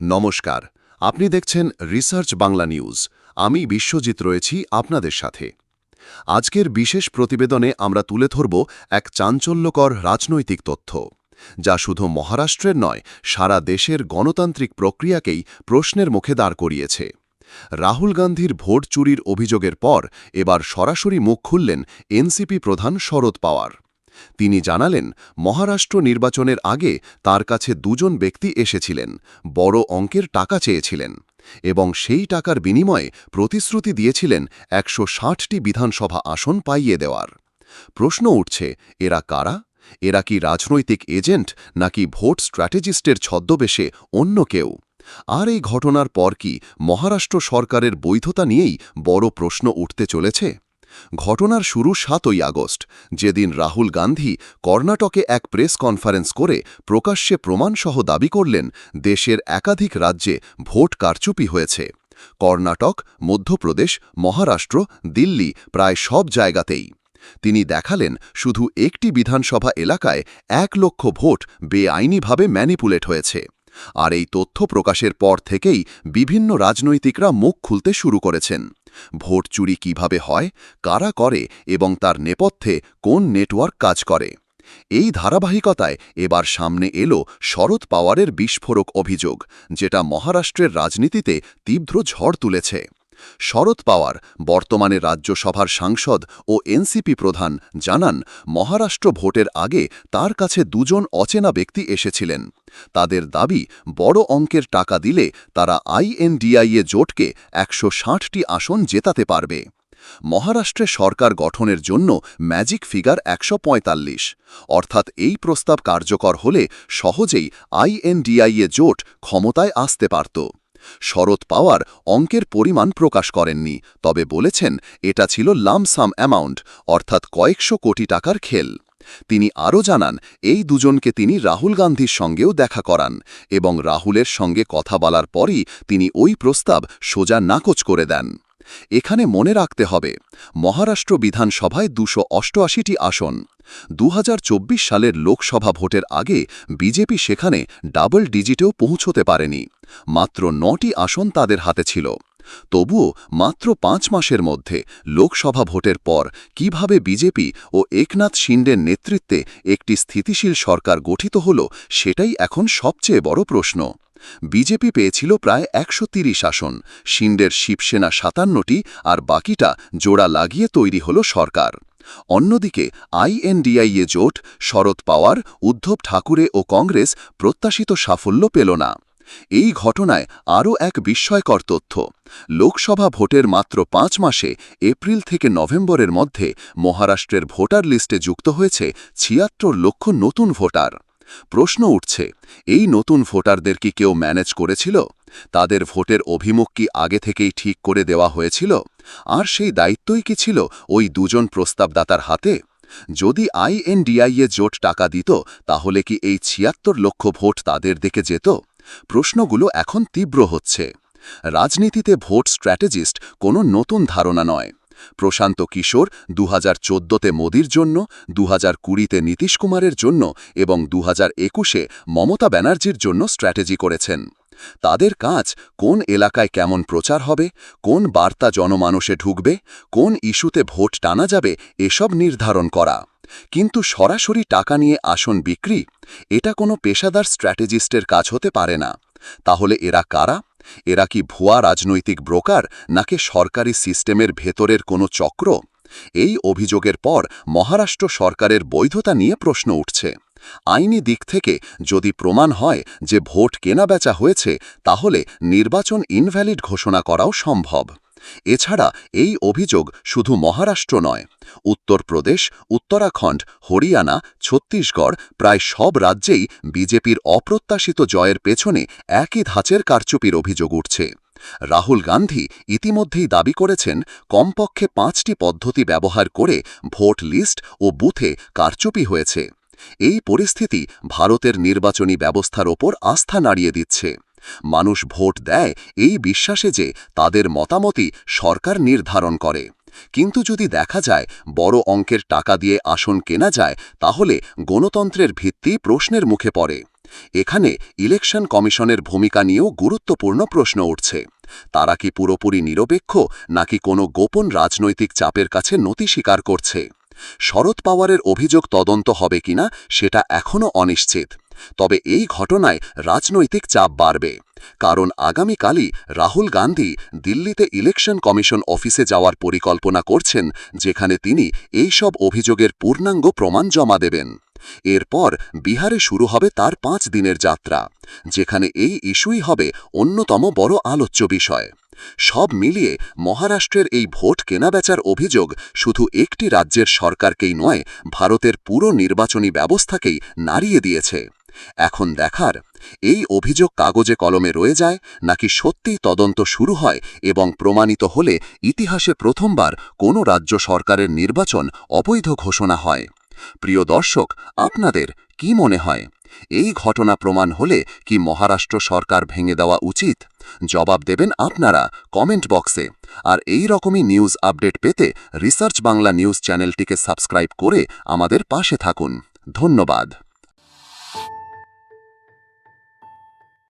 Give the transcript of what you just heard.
নমস্কার। আপনি দেখছেন রিসার্চ বাংলা নিউজ। আমি বিশ্বজিৎ রয়েছি আপনাদের সাথে। আজকের বিশেষ প্রতিবেদনে আমরা তুলে ধরব এক চাঞ্চল্যকর রাজনৈতিক তথ্য, যা শুধু মহারাষ্ট্রের নয়, সারা দেশের গণতান্ত্রিক প্রক্রিয়াকেই প্রশ্নের মুখে দাঁড় করিয়েছে। রাহুল গান্ধীর ভোট চুরির অভিযোগের পর এবার সরাসরি মুখ খুললেন এনসিপি প্রধান শরদ পাওয়ার। তিনি জানালেন, মহারাষ্ট্র নির্বাচনের আগে তার কাছে দুজন ব্যক্তি এসেছিলেন, বড় অঙ্কের টাকা চেয়েছিলেন এবং সেই টাকার বিনিময়ে প্রতিশ্রুতি দিয়েছিলেন একশো ষাটটি বিধানসভা আসন পাইয়ে দেওয়ার। প্রশ্ন উঠছে, এরা কারা? এরা কি রাজনৈতিক এজেন্ট নাকি ভোট স্ট্র্যাটেজিস্টের ছদ্মবেশে অন্য কেউ? আর এই ঘটনার পর কি মহারাষ্ট্র সরকারের বৈধতা নিয়েই বড় প্রশ্ন উঠতে চলেছে? ঘটনার শুরু সাতই আগস্ট। যেদিন রাহুল গান্ধী কর্ণাটকে এক প্রেস কনফারেন্স করে প্রকাশ্যে প্রমাণসহ দাবি করলেন, দেশের একাধিক রাজ্যে ভোট কারচুপি হয়েছে। কর্ণাটক, মধ্যপ্রদেশ, মহারাষ্ট্র, দিল্লি প্রায় সব জায়গাতেই। তিনি দেখালেন, শুধু একটি বিধানসভা এলাকায় এক লক্ষ ভোট বেআইনিভাবে ম্যানিপুলেট হয়েছে। আর এই তথ্য প্রকাশের পর থেকেই বিভিন্ন রাজনৈতিকরা মুখ খুলতে শুরু করেছেন। ভোট চুরি কীভাবে হয়, কারা করে এবং তার নেপথ্যে কোন নেটওয়ার্ক কাজ করে? এই ধারাবাহিকতায় এবার সামনে এলো শরৎ পাওয়ারের বিস্ফোরক অভিযোগ, যেটা মহারাষ্ট্রের রাজনীতিতে তীব্র ঝড় তুলেছে। শরৎ পাওয়ার, বর্তমানে রাজ্যসভার সাংসদ ও এনসিপি প্রধান জানান, মহারাষ্ট্র ভোটের আগে তার কাছে দুজন অচেনা ব্যক্তি এসেছিলেন। তাদের দাবি, বড় অঙ্কের টাকা দিলে তারা আইএনডিআইএ জোটকে একশো ষাটটি আসন জেতাতে পারবে। মহারাষ্ট্রে সরকার গঠনের জন্য ম্যাজিক ফিগার একশ পঁয়তাল্লিশ। অর্থাৎ এই প্রস্তাব কার্যকর হলে সহজেই আইএনডিআইএ জোট ক্ষমতায় আসতে পারত। শরৎ পাওয়ার অঙ্কের পরিমাণ প্রকাশ করেননি, তবে বলেছেন এটা ছিল লামসাম অ্যামাউন্ট অর্থাৎ কয়েকশো কোটি টাকার খেল। তিনি আরও জানান, এই দুজনকে তিনি রাহুল গান্ধীর সঙ্গেও দেখা করান এবং রাহুলের সঙ্গে কথা বলার পরই তিনি ওই প্রস্তাব সোজা নাকচ করে দেন। এখানে মনে রাখতে হবে, মহারাষ্ট্র বিধানসভায় দুশো অষ্টআশিটি আসন। দু হাজার চব্বিশ সালের লোকসভা ভোটের আগে বিজেপি সেখানে ডাবল ডিজিটেও পৌঁছতে পারেনি। মাত্র নটি আসন তাদের হাতে ছিল। তবুও মাত্র পাঁচ মাসের মধ্যে লোকসভা ভোটের পর কীভাবে বিজেপি ও একনাথ শিন্ডের নেতৃত্বে একটি স্থিতিশীল সরকার গঠিত হল, সেটাই এখন সবচেয়ে বড় প্রশ্ন। বিজেপি পেয়েছিল প্রায় একশো তিরিশ আসন শিন্ডের শিবসেনা সাতান্নটি আর বাকিটা জোড়া লাগিয়ে তৈরি হল সরকার। অন্যদিকে আইএনডিআইএ জোট শরদ পাওয়ার, উদ্ধব ঠাকুরে ও কংগ্রেস প্রত্যাশিত সাফল্য পেল না। এই ঘটনায় আরও এক বিস্ময়কর তথ্য, লোকসভা ভোটের মাত্র পাঁচ মাসে এপ্রিল থেকে নভেম্বরের মধ্যে মহারাষ্ট্রের ভোটার লিস্টে যুক্ত হয়েছে ছিয়াত্তর লক্ষ নতুন ভোটার। প্রশ্ন উঠছে, এই নতুন ভোটারদের কি কেউ ম্যানেজ করেছিল? তাদের ভোটের অভিমুখ কি আগে থেকেই ঠিক করে দেওয়া হয়েছিল? আর সেই দায়িত্বই কি ছিল ওই দুজন প্রস্তাবদাতার হাতে? যদি আইএনডিআইএ জোট টাকা দিত, তাহলে কি এই ছিয়াত্তর লক্ষ ভোট তাদের দিকে যেত? প্রশ্নগুলো এখন তীব্র হচ্ছে। রাজনীতিতে ভোট স্ট্র্যাটেজিস্ট কোনো নতুন ধারণা নয়। প্রশান্ত কিশোর দু হাজার চোদ্দোতে মোদির জন্য দু হাজার কুড়িতে নীতিশ কুমারের জন্য এবং দু হাজার একুশে মমতা ব্যানার্জির জন্য স্ট্র্যাটেজি করেছেন। তাদের কাজ কোন এলাকায় কেমন প্রচার হবে, কোন বার্তা জনমানসে ঢুকবে, কোন ইস্যুতে ভোট টানা যাবে, এসব নির্ধারণ করা। কিন্তু সরাসরি টাকা নিয়ে আসন বিক্রি, এটা কোনো পেশাদার স্ট্র্যাটেজিস্টের কাজ হতে পারে না। তাহলে এরা কারা? এরা কি ভুয়া রাজনৈতিক ব্রোকার নাকি সরকারি সিস্টেমের ভেতরের কোনো চক্র? এই অভিযোগের পর মহারাষ্ট্র সরকারের বৈধতা নিয়ে প্রশ্ন উঠছে। আইনি দিক থেকে যদি প্রমাণ হয় যে ভোট কেনাবেচা হয়েছে, তাহলে নির্বাচন ইনভ্যালিড ঘোষণা করাও সম্ভব। এছাড়া এই অভিযোগ শুধু মহারাষ্ট্র নয়, উত্তরপ্রদেশ, উত্তরাখণ্ড, হরিয়ানা, ছত্তিশগড়, প্রায় সব রাজ্যেই বিজেপির অপ্রত্যাশিত জয়ের পেছনে একই ধাঁচের কারচুপির অভিযোগ উঠছে। রাহুল গান্ধী ইতিমধ্যেই দাবি করেছেন, কমপক্ষে পাঁচটি পদ্ধতি ব্যবহার করে ভোট লিস্ট ও বুথে কারচুপি হয়েছে। এই পরিস্থিতি ভারতের নির্বাচনী ব্যবস্থার ওপর আস্থা নাড়িয়ে দিচ্ছে। মানুষ ভোট দেয় এই বিশ্বাসে যে তাদের মতামতই সরকার নির্ধারণ করে। কিন্তু যদি দেখা যায় বড় অঙ্কের টাকা দিয়ে আসন কেনা যায়, তাহলে গণতন্ত্রের ভিত্তি প্রশ্নের মুখে পড়ে। এখানে ইলেকশন কমিশনের ভূমিকা নিয়েও গুরুত্বপূর্ণ প্রশ্ন উঠছে। তারা কি পুরোপুরি নিরপেক্ষ, নাকি কোনো গোপন রাজনৈতিক চাপের কাছে নতি স্বীকার করছে? শরৎ পাওয়ারের অভিযোগ তদন্ত হবে কিনা সেটা এখনও অনিশ্চিত। তবে এই ঘটনায় রাজনৈতিক চাপ বাড়বে। কারণ আগামীকালই রাহুল গান্ধী দিল্লিতে ইলেকশন কমিশন অফিসে যাওয়ার পরিকল্পনা করছেন, যেখানে তিনি এই সব অভিযোগের পূর্ণাঙ্গ প্রমাণ জমা দেবেন। এরপর বিহারে শুরু হবে তার পাঁচ দিনের যাত্রা, যেখানে এই ইস্যুই হবে অন্যতম বড় আলোচ্য বিষয়। সব মিলিয়ে মহারাষ্ট্রের এই ভোট কেনাবেচার অভিযোগ শুধু একটি রাজ্যের সরকারকেই নয়, ভারতের পুরো নির্বাচনী ব্যবস্থাকেই নাড়িয়ে দিয়েছে। এখন দেখার, এই অভিযোগ কাগজে কলমে রয়ে যায় নাকি সত্যিই তদন্ত শুরু হয় এবং প্রমাণিত হলে ইতিহাসে প্রথমবার কোনো রাজ্য সরকারের নির্বাচন অবৈধ ঘোষণা হয়। প্রিয় দর্শক, আপনাদের কি মনে হয়? এই ঘটনা প্রমাণ হলে কি মহারাষ্ট্র সরকার ভেঙে দেওয়া উচিত? জবাব দেবেন আপনারা কমেন্ট বক্সে। আর এই রকমই নিউজ আপডেট পেতে রিসার্চ বাংলা নিউজ চ্যানেলটিকে সাবস্ক্রাইব করে আমাদের পাশে থাকুন। ধন্যবাদ।